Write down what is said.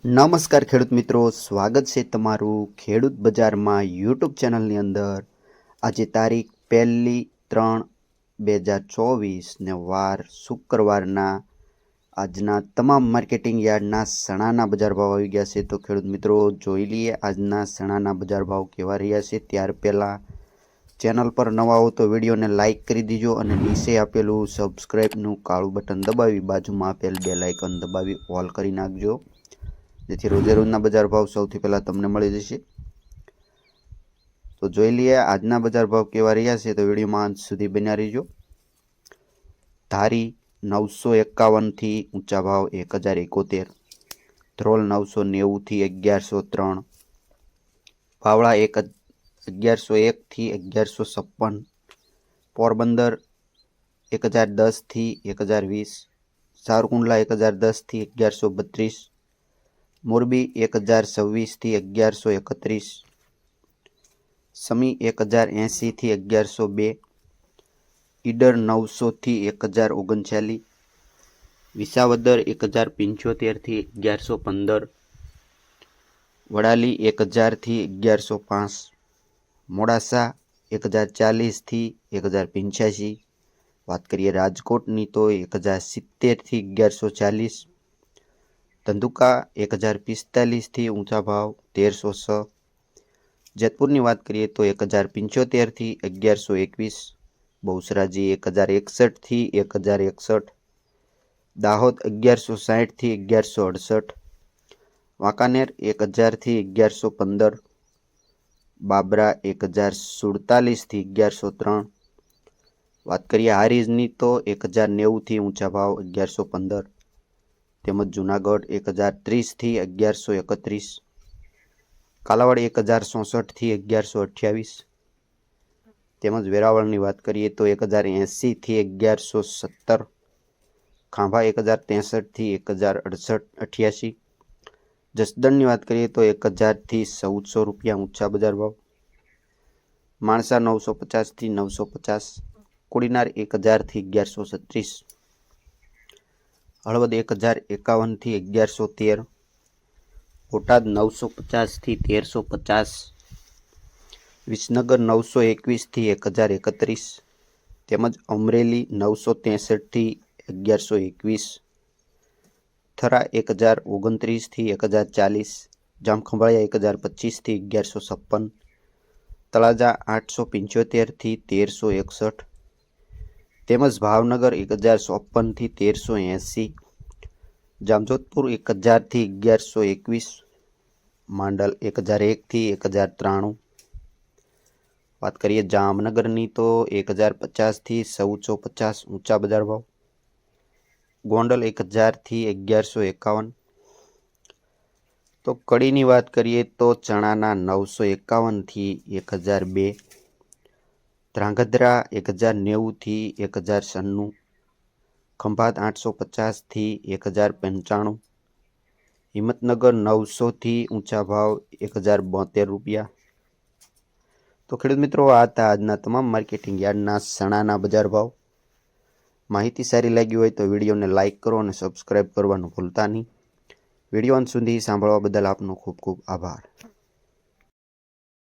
નમસ્કાર ખેડૂત મિત્રો, સ્વાગત છે તમારું ખેડૂત બજારમાં યુટ્યુબ ચેનલની અંદર. આજે તારીખ પહેલી ત્રણ બે હજાર ચોવીસને વાર શુક્રવારના આજના તમામ માર્કેટિંગ યાર્ડના સણાના બજાર ભાવ આવી ગયા છે. તો ખેડૂત મિત્રો, જોઈ લઈએ આજના સણાના બજાર ભાવ કેવા રહ્યા છે. ત્યાર પહેલાં ચેનલ પર નવા હો તો વિડીયોને લાઇક કરી દીજો અને નીચે આપેલું સબસ્ક્રાઈબનું કાળું બટન દબાવી, બાજુમાં આપેલ બે લાઇકન દબાવી, ઓલ કરી નાખજો. જેથી રોજે રોજના બજાર ભાવ સૌથી પહેલાં તમને મળી જશે. તો જોઈ લઈએ આજના બજાર ભાવ કેવા રહ્યા છે તો વિડીયોમાં અંત સુધી બન્યા રહીજો. ધારી નવસો એકાવનથી ઊંચા ભાવ એક હજાર એકોતેર. ધ્રોલ નવસો નેવુંથી અગિયારસો ત્રણ. પાવળા એક અગિયારસો એકથી અગિયારસો છપ્પન. પોરબંદર એક હજાર દસથી એક હજાર વીસ. સારકુંડલા એક હજાર દસથી અગિયારસો બત્રીસ. મોરબી એક હજાર છવ્વીસથી અગિયારસો એકત્રીસ સમી એક હજાર એંશીથી અગિયારસો બે ઈડર નવસોથી એક હજાર ઓગણચાલીસ વિસાવદર એક હજાર પંચોતેરથી અગિયારસો પંદર વડાલી એક હજારથી અગિયારસો પાંચ મોડાસા એક હજાર ચાલીસથી એક હજાર પંચ્યાસી વાત કરીએ રાજકોટની તો એક હજાર સિત્તેરથી અગિયારસો ચાલીસ ધંધુકા એક હજાર પિસ્તાલીસથી ઊંચા ભાવ, તેરસો છ. જેતપુરની વાત કરીએ તો એક હજાર પંચોતેરથી અગિયારસો એકવીસ. બહુસરાજી એક હજાર એકસઠથી એક હજાર એકસઠ. દાહોદ અગિયારસો સાહીઠથી અગિયારસો અડસઠ. વાંકાનેર એક હજારથી અગિયારસો પંદર. બાબરા એક હજાર સુડતાલીસથી અગિયારસો ત્રણ. વાત કરીએ હારીજની તો એક હજાર નેવુંથી ઊંચા ભાવ અગિયારસો પંદર. તેમજ જુનાગઢ એક હજાર ત્રીસથી અગિયારસો એકત્રીસ કાલાવાડ એક હજાર ચોસઠથી અગિયારસો અઠ્યાવીસ તેમજ વેરાવળની વાત કરીએ તો એક હજાર એંશીથી અગિયારસો સત્તર ખાંભા એક હજાર ત્રેસઠથી એક હજાર અડસઠ અઠ્યાસી જસદણની વાત કરીએ તો એક હજારથી ચૌદસો રૂપિયા ઊંચા બજાર ભાવ માણસા નવસો પચાસથી નવસો પચાસ કોડીનાર એક હજારથી અગિયારસો છત્રીસ હળવદ એક હજાર એકાવનથી અગિયારસો તેર બોટાદ નવસો પચાસથી તેરસો પચાસ વિસનગર નવસો એકવીસથી એક હજાર એકત્રીસ તેમજ અમરેલી નવસો ત્રેસઠથી અગિયારસો એકવીસ થરા એક હજાર ઓગણત્રીસથી એક હજાર ચાલીસ જામખંભાળિયા એક હજાર પચીસથી અગિયારસો છપ્પન તળાજા આઠસો પંચોતેરથી તેરસો એકસઠ તેમજ ભાવનગર એક હજાર ચોપનથી તેરસો એંસી જામજોધપુર એક હજારથી અગિયારસો એકવીસ માંડલ એક હજાર એકથી એક હજાર ત્રાણું વાત કરીએ જામનગરની તો એક હજાર પચાસથી ચૌદસો પચાસ ઊંચા બજાર ભાવ ગોંડલ એક હજારથી અગિયારસો એકાવન તો કડીની વાત કરીએ તો ચણાના નવસો એકાવનથી એક હજાર બે ધ્રાંગધ્રા એક હજાર નેવુંથી એક હજાર સન્નું ખંભાત આઠસો પચાસથી એક હજાર પંચાણું હિંમતનગર નવસોથી ઊંચા ભાવ એક હજાર બોતેર રૂપિયા. તો ખેડૂત મિત્રો, આ હતા આજના તમામ માર્કેટિંગ યાર્ડના સણાના બજાર ભાવ. માહિતી સારી લાગી હોય તો વિડીયોને લાઇક કરો અને સબસ્ક્રાઈબ કરવાનું ભૂલતા નહીં. વીડિયો અંત સુધી સાંભળવા બદલ આપનો ખૂબ ખૂબ આભાર.